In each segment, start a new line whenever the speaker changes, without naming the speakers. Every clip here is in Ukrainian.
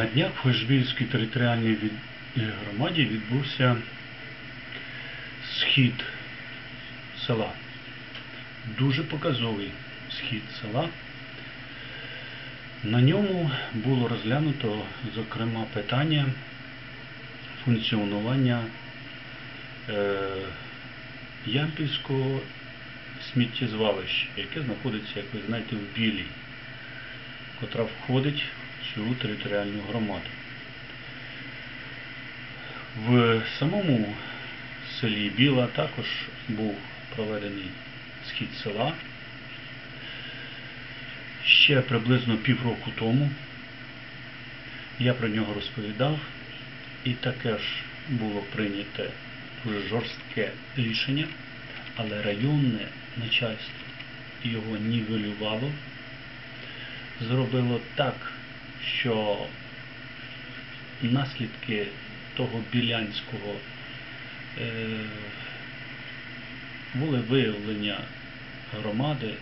На днях в Хожбільській територіальній е, громаді відбувся схід села. Дуже показовий схід села. На ньому було розглянуто, зокрема, питання функціонування е, Ямпільського сміттєзвалища, яке знаходиться, як ви знаєте, в Білій, котра входить цю територіальну громаду. В самому селі Біла також був проведений схід села. Ще приблизно півроку тому я про нього розповідав, і таке ж було прийнято дуже жорстке рішення, але районне начальство його нівелювало, зробило так, що наслідки того білянського е, були виявлення громади,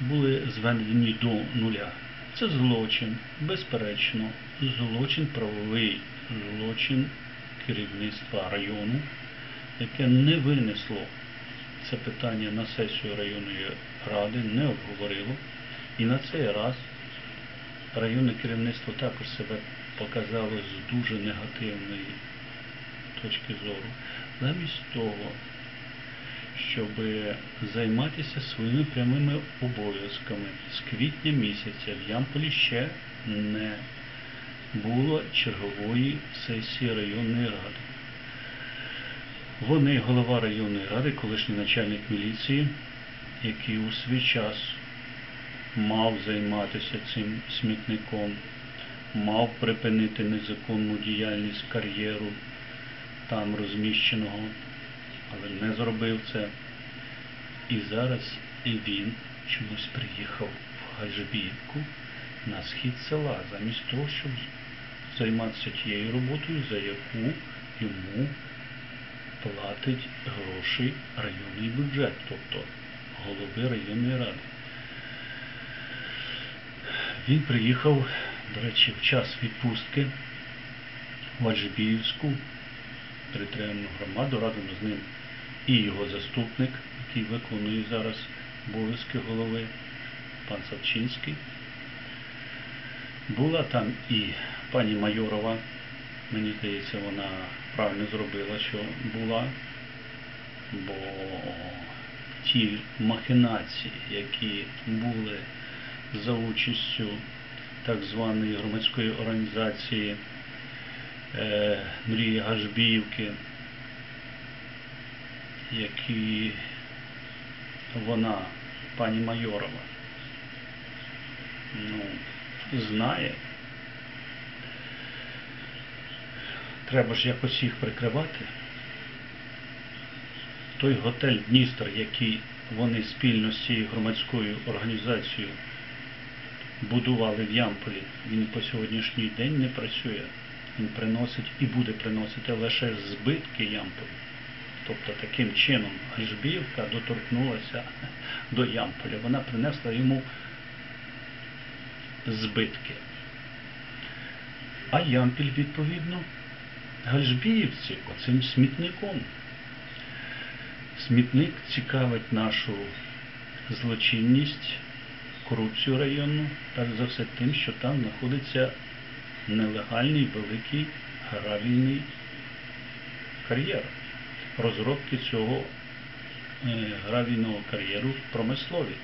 були зведені до нуля. Це злочин, безперечно, злочин правовий, злочин керівництва району, яке не винесло це питання на сесію районної ради, не обговорило. І на цей раз районне керівництво також себе показало з дуже негативної точки зору. Замість того, щоб займатися своїми прямими обов'язками з квітня місяця в Ямполі ще не було чергової сесії районної ради. Вони, голова районної ради, колишній начальник міліції, який у свій час мав займатися цим смітником, мав припинити незаконну діяльність кар'єру там розміщеного, але не зробив це. І зараз і він чомусь приїхав в Гальжбіївку на схід села, замість того, щоб займатися тією роботою, за яку йому платить гроші районний бюджет, тобто голови районної ради. Він приїхав, до речі, в час відпустки в Аджибіївську територіальну громаду, разом з ним і його заступник, який виконує зараз обов'язки голови, пан Савчинський. Була там і пані Майорова, мені здається, вона правильно зробила, що була, бо ті махінації, які були за участю так званої громадської організації е, Мрії Гашбіївки, які вона, пані Майорова, ну, знає. Треба ж якось їх прикривати. Той готель Дністр, який вони спільно з цією громадською організацією будували в Ямполі, він по сьогоднішній день не працює. Він приносить і буде приносити лише збитки Ямполю. Тобто таким чином Гальжбіївка доторкнулася до Ямполя. Вона принесла йому збитки. А Ямпіль, відповідно, Гальжбіївці оцим смітником. Смітник цікавить нашу злочинність, корупцію районну, перш за все тим, що там знаходиться нелегальний великий гравійний кар'єр. Розробки цього е, гравійного кар'єру в промислові.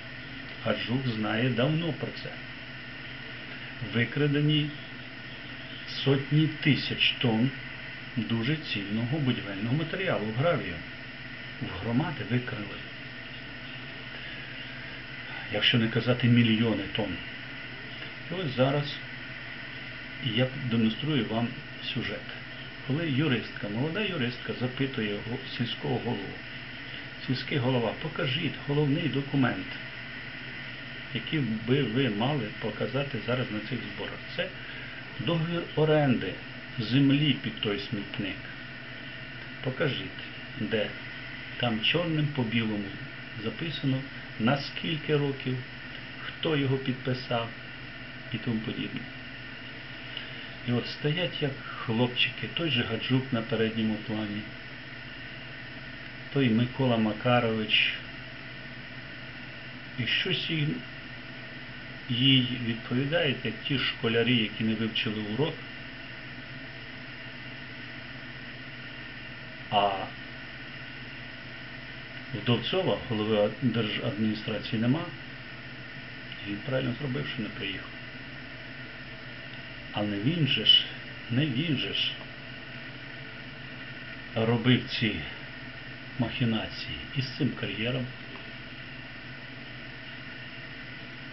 Гаджук знає давно про це. Викрадені сотні тисяч тонн дуже цінного будівельного матеріалу гравію. В громади викрили. Якщо не казати мільйони тонн. І ось зараз я демонструю вам сюжет. Коли юристка, молода юристка запитує сільського голову, сільський голова, покажіть головний документ, який би ви мали показати зараз на цих зборах. Це договір оренди землі під той смітник. Покажіть, де там чорним по білому записано, на скільки років, хто його підписав і тому подібне. І от стоять як хлопчики, той же Гаджук на передньому плані, той Микола Макарович, і щось їй відповідають, як ті школярі, які не вивчили урок. А Вдовцова, голови держадміністрації, нема. Він правильно зробив, що не приїхав. Але не він же ж, не він же ж робив ці махінації із цим кар'єром,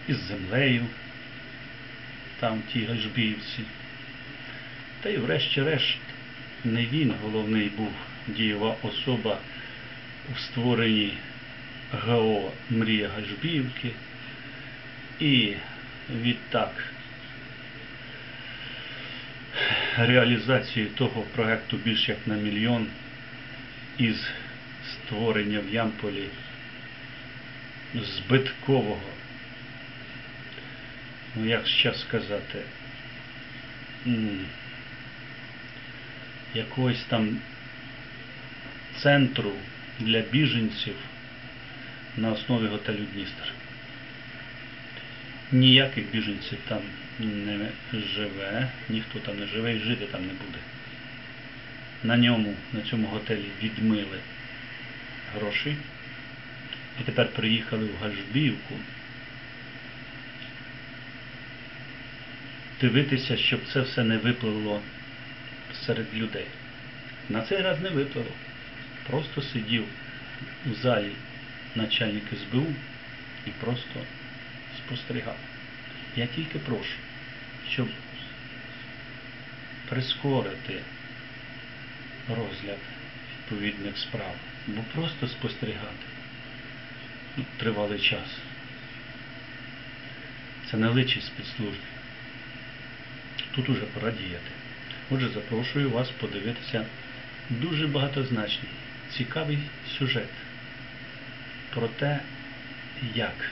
із землею, там в тій Гажбіївці. Та й врешті-решт не він головний був дієва особа у створенні ГО Мрія Гажбіївки і відтак реалізації того проекту більш як на мільйон із створення в Ямполі збиткового, ну як зараз сказати, якогось там центру для біженців на основі готелю Дністер. Ніяких біженців там не живе, ніхто там не живе і жити там не буде. На ньому, на цьому готелі відмили гроші. І тепер приїхали в Гальжбіївку дивитися, щоб це все не випливло серед людей. На цей раз не випливло. Просто сидів у залі начальник СБУ і просто спостерігав. Я тільки прошу, щоб прискорити розгляд відповідних справ, бо просто спостерігати ну, тривалий час. Це не личить спецслужбі. Тут уже пора діяти. Отже, запрошую вас подивитися дуже багатозначний, цікавий сюжет про те, як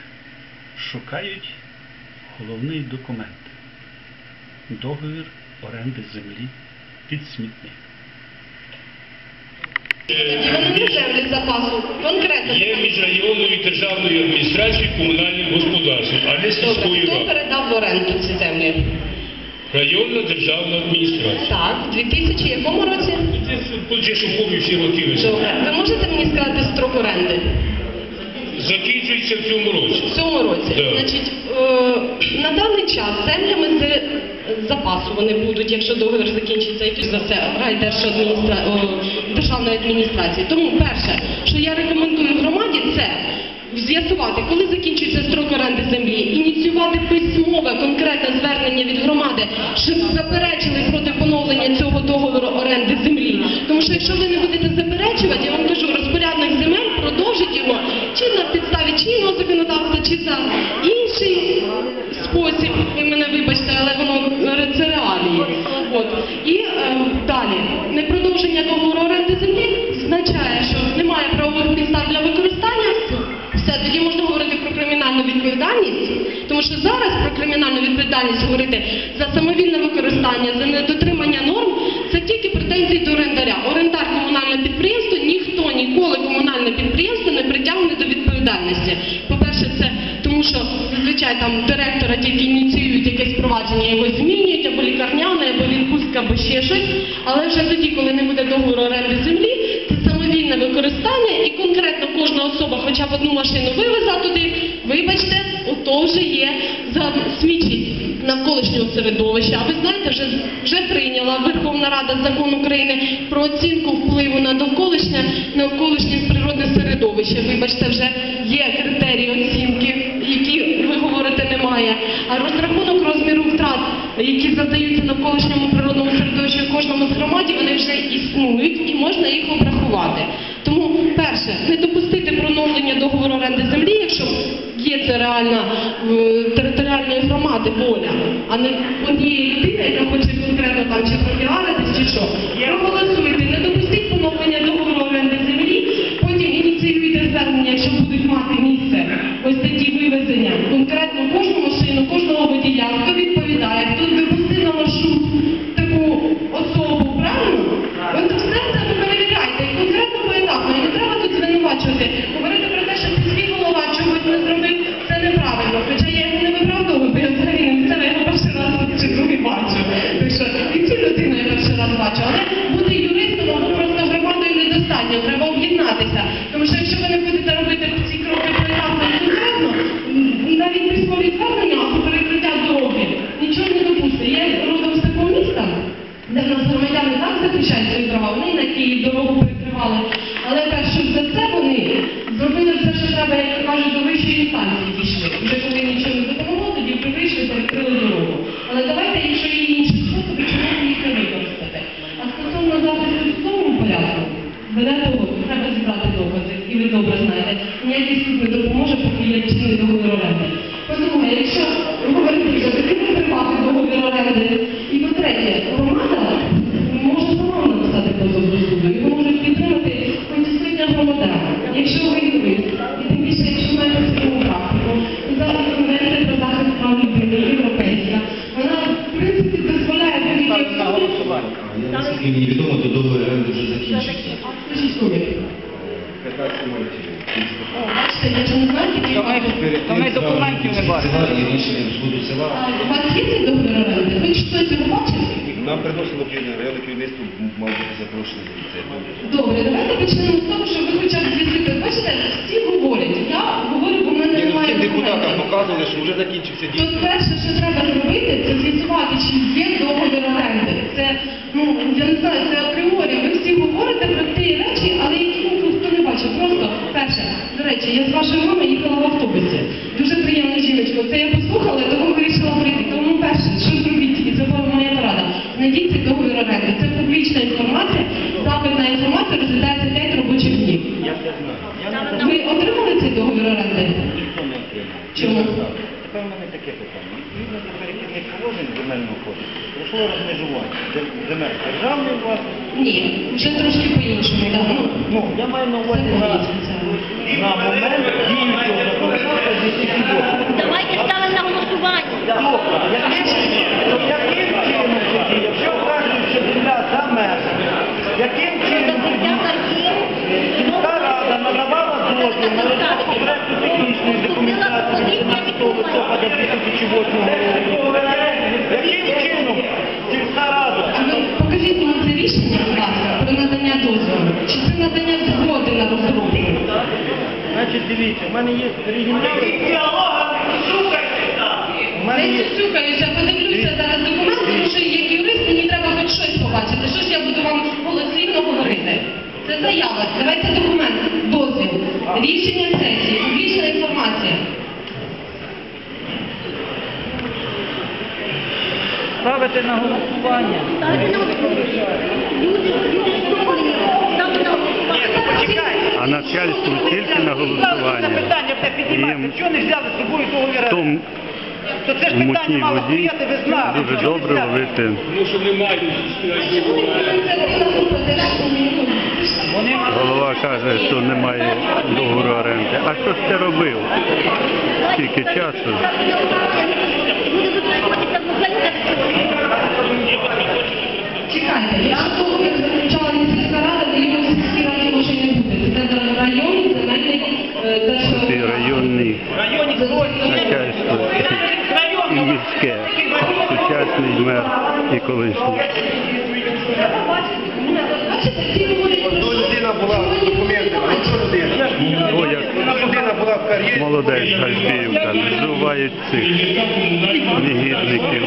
шукають головний документ договір оренди землі під смітник.
Є між районною і державною адміністрацією комунальним господарством, а не сільською
хто передав в оренду ці землі?
Районна державна адміністрація.
Так, в 2000 якому році?
Тут же шухові всі роки.
Добре. Ви можете мені сказати строк оренди?
Закінчується в цьому році.
В цьому році.
Да.
Значить, е, на даний час землями з запасу вони будуть, якщо договір закінчиться, і за це райдержадміністра... о, державної адміністрації. Тому перше, що я рекомендую з'ясувати, коли закінчується строк оренди землі, ініціювати письмове конкретне звернення від громади, щоб заперечили проти поновлення цього договору оренди землі. Тому що якщо ви не будете заперечувати, я вам кажу, розпорядник земель продовжить його чи на підставі чинного законодавства, чи за інший спосіб. Ви мене вибачте, але воно це реалії. От і е, далі непродовження договору оренди землі означає, що немає правових підстав для використання. Відповідальність, тому що зараз про кримінальну відповідальність говорити за самовільне використання, за недотримання норм, це тільки претензії до орендаря. Орендар комунальне підприємство, ніхто ніколи комунальне підприємство не притягне до відповідальності. По-перше, це тому, що зазвичай там директора тільки ініціюють якесь провадження, його змінюють, або лікарняне, або відпустка, або ще щось. Але вже тоді, коли не буде договору оренди землі, це самовільне використання і конкретно кожна особа хоча б одну машину вивезла туди, вибачте, ото вже є засмічить навколишнього середовища. А ви знаєте, вже, вже прийняла Верховна Рада закон України про оцінку впливу на довколишнє навколишнє природне середовище. Вибачте, вже є критерії оцінки, які ви говорите немає. А розрахунок розміру втрат, які задаються навколишньому природному середовищу в кожному з громаді, вони вже існують і можна їх обрахувати. Тому, перше, не допустити проновлення договору оренди землі, є це реальна територіальної громади воля, а не однієї людини, яка хоче конкретно там чи пропіаритись, чи що. Проголосуйте, не допустіть вже
дійсно.
Тут перше, що треба зробити, це з'ясувати, чи є договір оренди. Це, ну, я не знаю,
питання. Відповідно до перехідних положень земельного кодексу пройшло розмежування земель державної власності.
Ні, вже трошки по-іншому. Ну,
Ну, я маю на увазі на, на момент дії цього законодавства 2008.
Давайте ставимо на голосування.
Тобто, яким, яким чином тоді, якщо кажуть, що земля за межами, яким чином тоді сільська рада надавала дозвіл на розробку проекту технічної документації від 17 листопада 2008 року? Яким чином сільська рада
ви покажіть мені це рішення, будь ласка, про надання дозволу. Чи це надання згоди на розробку?
Значить, дивіться, в мене є оригінал. У мене
Не
є
цюкаюся, подивлюся зараз документ, тому що як юрист мені треба хоч щось побачити. Що ж я буду вам голослівно говорити? Це заява. Давайте документ, дозвіл, рішення сесії, публічна інформація.
ставити на голосування.
Ставте на голосування. Люди, люди вступлені. Ставте на голосування.
А начальству тільки на голосування.
питання все піднімати. Чого не взяли з собою договір?
в
То це ж питання
мутній
мало
воді
стояти, ви знали.
дуже добре ловити.
Тому що немає
Голова каже, що немає договору оренди. А що ж ти робив? Скільки часу?
Чекайте, я того, як заключала сільська рада, то його в сільській раді може не бути. Це районний земельний е,
Ти
державний.
районний
хтось.
начальство і міське, сучасний мер і колишній.
Бачите, всі говорять про
Ну,
що?
людина була з документами, ну що людина? Людина була в кар'єрі.
молодець Гальбіївка, зувають цих негідників. Негідників.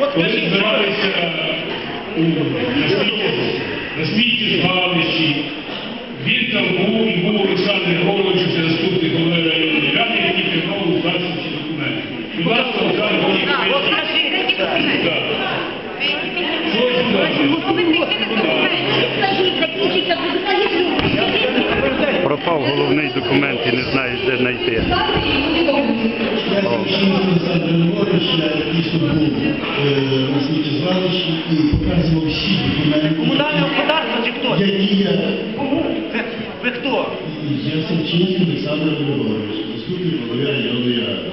От скажіть,
збиралися у, на смітті- на звалищі, він там був і був Олександр Григорович, це заступник голови районної ради, який тримав у власні ці документи. Будь ласка, Олександр Григорович,
е, на сміттєзвалищі і показував всі документи,
Комунальне господарство чи хто?
які я,
Ви, ви хто?
я Савчинський Олександр Григорович, заступник голови районної ради.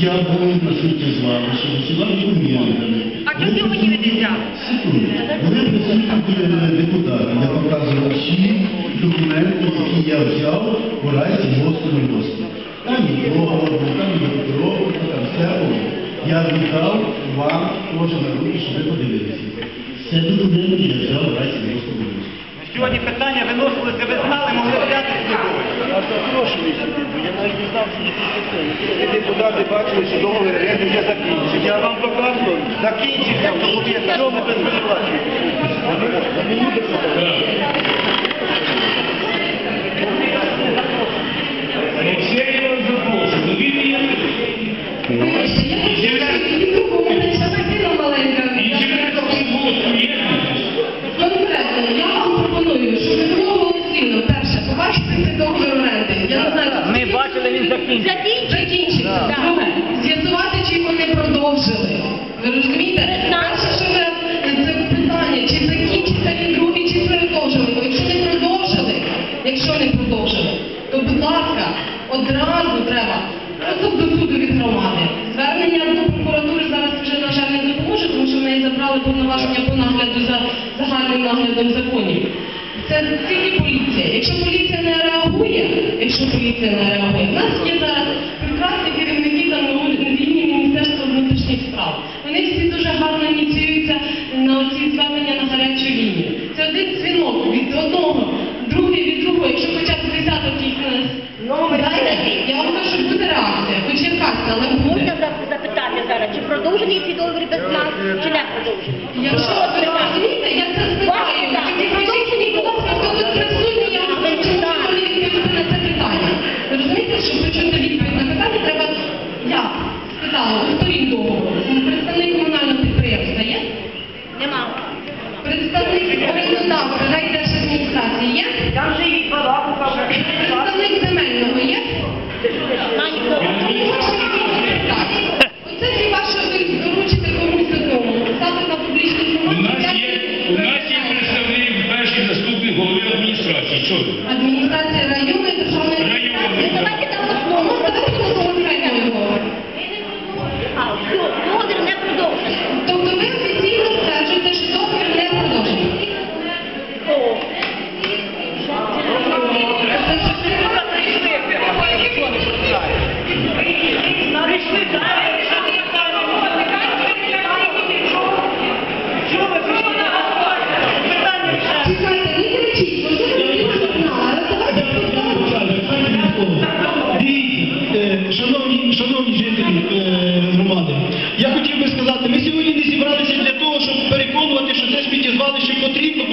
Я був на сміттєзвалищі, висилав документи.
А чому мені не взяли?
Секунду. Були присутні е, депутати, я взяв у разі гострої розпиту. Там і договор, там і документи, там все було. Я віддав вам теж на руки, щоб ви подивилися. Це документи я взяв у разі гострої розпиту.
Сьогодні питання виносилися, ви знали, могли взяти з собою.
Депутати бачили, що договір оренди вже закінчився. Я вам показував.
Закінчився в документах. Що ми без безплатні?
надали повноваження по нагляду за загальним наглядом законів. Це тільки поліція. Якщо поліція не реагує, якщо поліція не реагує, в нас є зараз прекрасні керівники та недільні Міністерства внутрішніх справ. Вони всі дуже гарно ініціюються на ці звернення на гарячу лінію. Це один дзвінок від одного, другий від другого, якщо хоча б десяток їх ну, не дайте, я вам кажу, що буде реакція, хоч якась, але
зараз, чи продовжений ці договір без нас, чи не продовжений?
що, ви розумієте, я це спитаю. Будь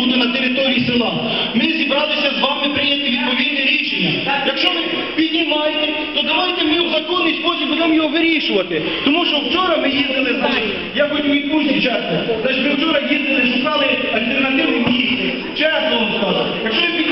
бути на території села. Ми зібралися з вами прийняти відповідне рішення. Якщо ви піднімаєте, то давайте ми в законний спосіб будемо його вирішувати. Тому що вчора ми їздили, значить, я хоч у часто. значить, ми вчора їздили, шукали альтернативу місце. Чесно вам скажу. Якщо ви